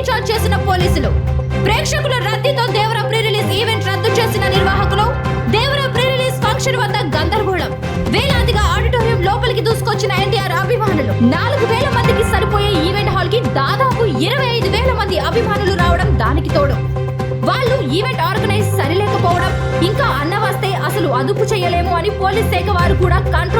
Incharge చేసిన పోలీసులు. ప్రేక్షకుల రద్దీతో దేవర ప్రీ రిలీజ్ ఈవెంట్ రద్దు చేసిన నిర్వాహకులు దేవర ప్రీ రిలీజ్ ఫంక్షన్ వద్ద గందరగోళం. వేలాదిగా ఆడిటోరియం లోపలికి దూసుకొచ్చిన ఎన్టీఆర్ అభిమానులు. నాలుగు వేల మందికి సరిపోయే ఈవెంట్ హాల్కి దాదాపు ఇరవై ఐదు వేల మంది అభిమానులు రావడం దానికి తోడు. వాళ్ళు ఈవెంట్ ఆర్గనైజ్ సరిలేకపోవడం ఇంకా అన్న వస్తే అసలు అదుపు చేయలేము అని పోలీస్ శాఖ వారు కూడా కంట్రోల్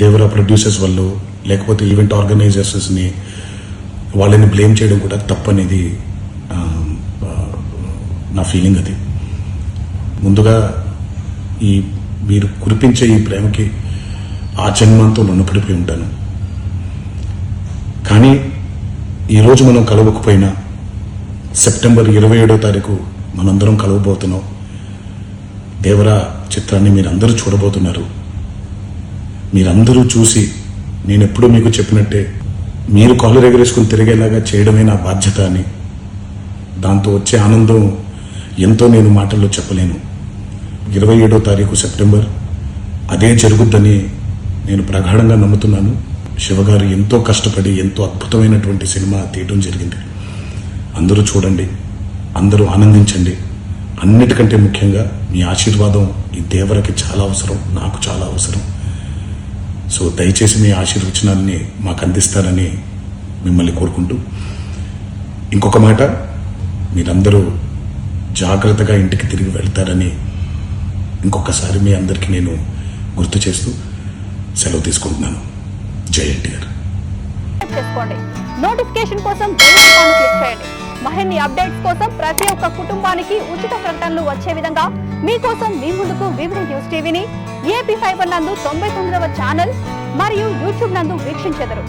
దేవర ప్రొడ్యూసర్స్ వల్ల లేకపోతే ఈవెంట్ ఆర్గనైజర్స్ని వాళ్ళని బ్లేమ్ చేయడం కూడా తప్పనేది నా ఫీలింగ్ అది. ముందుగా ఈ మీరు కురిపించే ఈ ప్రేమకి ఆ జన్మంతో రుణపడిపోయి ఉంటాను. కానీ ఈరోజు మనం కలవకపోయినా సెప్టెంబర్ ఇరవై ఏడో తారీఖు మనందరం కలవబోతున్నాం. దేవరా చిత్రాన్ని మీరందరూ చూడబోతున్నారు. మీరందరూ చూసి నేను ఎప్పుడూ మీకు చెప్పినట్టే మీరు కాళ్ళు ఎగరేసుకుని తిరిగేలాగా చేయడమే నా బాధ్యత అని. దాంతో వచ్చే ఆనందం ఎంతో నేను మాటల్లో చెప్పలేను. ఇరవై ఏడో తారీఖు సెప్టెంబర్. అదే జరుగుద్దని నేను ప్రగాఢంగా నమ్ముతున్నాను. శివగారు ఎంతో కష్టపడి ఎంతో అద్భుతమైనటువంటి సినిమా తీయడం జరిగింది. అందరూ చూడండి అందరూ ఆనందించండి. అన్నిటికంటే ముఖ్యంగా మీ ఆశీర్వాదం ఈ దేవరకి చాలా అవసరం నాకు చాలా అవసరం. సో దయచేసి మీ ఆశీర్వచనాన్ని మాకు అందిస్తారని మిమ్మల్ని కోరుకుంటూ ఇంకొక మాట మీరందరూ జాగ్రత్తగా ఇంటికి తిరిగి వెళ్తారని ఇంకొకసారి మీ అందరికీ నేను గుర్తు చేస్తూ సెలవు తీసుకుంటున్నాను. జై ఎన్టీఆర్. నోటిఫికేషన్ కోసం బెల్ క్లిక్ చేయండి. మరిన్ని అప్డేట్స్ కోసం ప్రతి ఒక్క కుటుంబానికి ఉచిత ప్రకటనలు వచ్చే విధంగా మీకోసం మీ ముందుకు వివిధ న్యూస్ టీవీని ఏపీ ఫైబర్ నందు తొంభై తొమ్మిదవ ఛానల్ మరియు యూట్యూబ్ నందు వీక్షించెదరు.